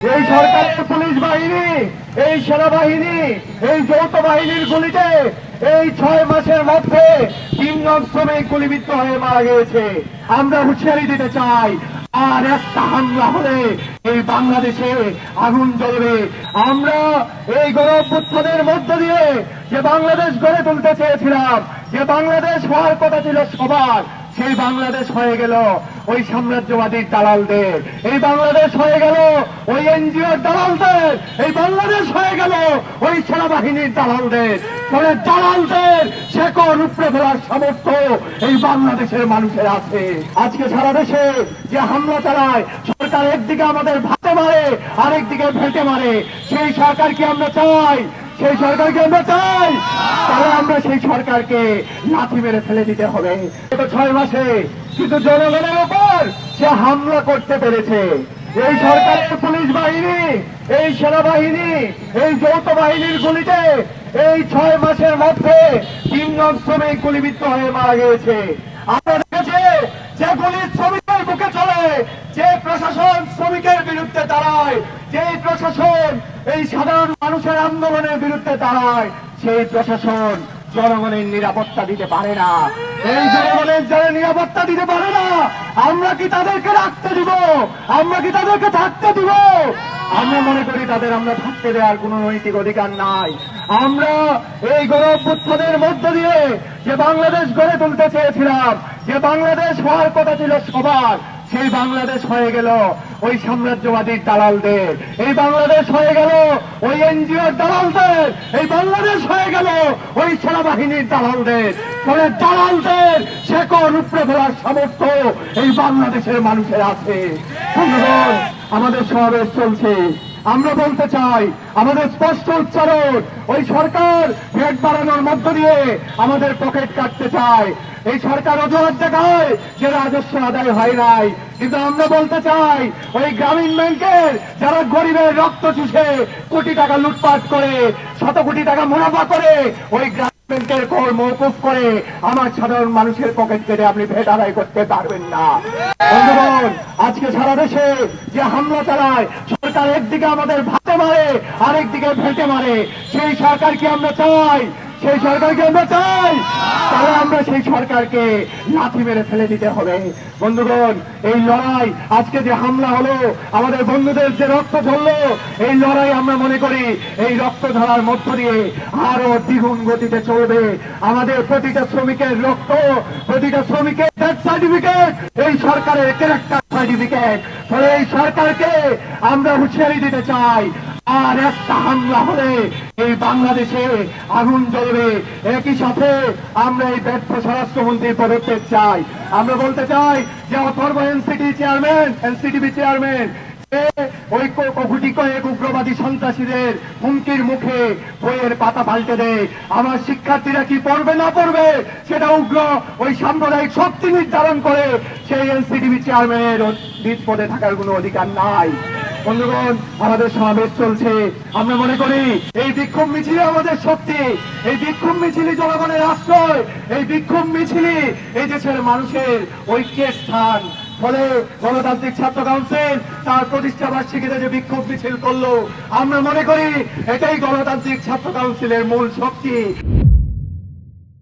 এই সরকারের পুলিশ বাহিনী, এই সেনাবাহিনী, এই যৌথ বাহিনীর গুলিতে এই ছয় মাসের মধ্যে তিনজন শ্রমিক গুলিবিদ্ধ হয়ে মারা গিয়েছে। আমরা হুঁশিয়ারি দিতে চাই, আর একটা হামলা হলে এই বাংলাদেশে আগুন জ্বলবে। আমরা এই গৌরব উত্থানের মধ্য দিয়ে যে বাংলাদেশ গড়ে তুলতে চেয়েছিলাম, যে বাংলাদেশ হওয়ার কথা ছিল সবার, সেই বাংলাদেশ হয়ে গেল। ওই সাম্রাজ্যবাদীর দালালদের। এই বাংলাদেশ হয়ে গেল ওই এনজিওর দালালদের। এই বাংলাদেশ হয়ে গেল ওই সেনাবাহিনীর দালালদের। ফলে দালালদের শেকড় উপড়ে ফেলার সামর্থ্য এই বাংলাদেশের মানুষের আছে। আজকে সারা দেশে যে হামলা চালায়, সরকার একদিকে আমাদের ভাতে মারে, আরেকদিকে ভেটে মারে। সেই সরকার কি আমরা চাই? সেই সরকারকে আমরা চাই? তাহলে আমরা সেই সরকারকে লাথি মেরে ফেলে দিতে হবে। ছয় মাসে কিন্তু জনগণের উপর সে হামলা করতে পেরেছে। এই সরকারের পুলিশ বাহিনী, এই সেনাবাহিনী, এই যৌথ বাহিনীর গুলিতে এই ছয় মাসের মধ্যে তিনজন শ্রমিক গুলিবিদ্ধ হয়ে মারা গিয়েছে। আমরা দেখেছি যে গুলি শ্রমিকের বুকে চলে, যে প্রশাসন শ্রমিকের বিরুদ্ধে দাঁড়ায়, যে প্রশাসন এই সাধারণ মানুষের আন্দোলনের বিরুদ্ধে দাঁড়ায়, সেই প্রশাসন জনগণের নিরাপত্তা দিতে পারে না। এই জনগণের যারা নিরাপত্তা দিতে পারে না, আমরা কি তাদেরকে রাখতে দিব? আমরা কি তাদেরকে থাকতে দিব? আমরা মনে করি তাদের আমরা থাকতে দেওয়ার কোন নৈতিক অধিকার নাই। আমরা এই গৌরব উত্থানের মধ্য দিয়ে যে বাংলাদেশ গড়ে তুলতে চেয়েছিলাম, যে বাংলাদেশ হওয়ার কথা ছিল সবার, সেই বাংলাদেশ হয়ে গেল ওই সাম্রাজ্যবাদীর দালালদের। এই বাংলাদেশ হয়ে গেল ওই এনজিওর দালালদের। এই বাংলাদেশ হয়ে গেল ওই সেনাবাহিনীর দালালদের ফলে দালালদের শেকড় উপড়ে ফেলার সামর্থ্য এই বাংলাদেশের মানুষের আছে। আমাদের সমাবেশ চলছে। আমরা বলতে চাই, আমাদের স্পষ্ট উচ্চারণ, ওই সরকার ভেট বাড়ানোর মধ্য দিয়ে আমাদের পকেট কাটতে চায়। এই সরকার অজুহাত দেখায় যে রাজস্ব আদায় হয় নাই। কিন্তু আমরা বলতে চাই, ওই গ্রামীণ ব্যাংকের যারা গরিবের রক্ত চুষে কোটি টাকা লুটপাট করে, শত কোটি টাকা মুনাফা করে, ওই ব্যাংকের কর মৌকুফ করে আমার সাধারণ মানুষের পকেট কেটে আপনি ভেট আদায় করতে পারবেন না। বন্ধুগণ, আজকে সারা দেশে যে হামলা চালায়, সরকার একদিকে আমাদের ভাতে মারে, আরেকদিকে ভেটে মারে। সেই সরকারকে আমরা চাই? সেই সরকারকে আমরা চাই। তাহলে আমরা সেই সরকারকে লাথি মেরে ফেলে দিতে হবে। বন্ধুগণ, এই লড়াই, আজকে যে হামলা হলো, আমাদের বন্ধুদের যে রক্ত ঝরলো, এই লড়াই আমরা মনে করি এই রক্ত ধরার মধ্য দিয়ে আরও দ্বিগুণ গতিতে চলবে। আমাদের প্রতিটা শ্রমিকের রক্ত, প্রতিটা শ্রমিকের ডেথ সার্টিফিকেট এই সরকারের ক্যারেক্টার সার্টিফিকেট ফলে এই সরকারকে আমরা হুঁশিয়ারি দিতে চাই। আর একটা হামলা হলে এই বাংলাদেশে আগুন জ্বলবে। একই সাথে আমরা এই ব্যর্থ স্বরাষ্ট্রমন্ত্রীর পদত্যাগ চাই। আমরা বলতে চাই যে অথর্ব এনসিটি চেয়ারম্যান এনসিটিভি চেয়ারম্যান কয়েক উগ্রবাদী সন্ত্রাসীদের হুমকির মুখে বইয়ের পাতা পাল্টে দেয়। আমার শিক্ষার্থীরা কি পড়বে না পড়বে? সেটা উগ্র ওই সাম্প্রদায়িক শক্তি নির্ধারণ করে। সেই এনসিটিভি চেয়ারম্যানের নিজ পদে থাকার কোনো অধিকার নাই। বন্ধুগণ, আমাদের সমাবেশ চলছে। আমরা মনে করি, এই বিক্ষোভ মিছিলে আমাদের শক্তি। এই বিক্ষোভ মিছিলই জনগণের আশ্রয়। এই বিক্ষোভ মিছিলই এই দেশের মানুষের ঐক্যের স্থান। ফলে গণতান্ত্রিক ছাত্র কাউন্সিল তার প্রতিষ্ঠা বার্ষিকীতে যে বিক্ষোভ মিছিল করল, আমরা মনে করি, এটাই গণতান্ত্রিক ছাত্র কাউন্সিলের মূল শক্তি।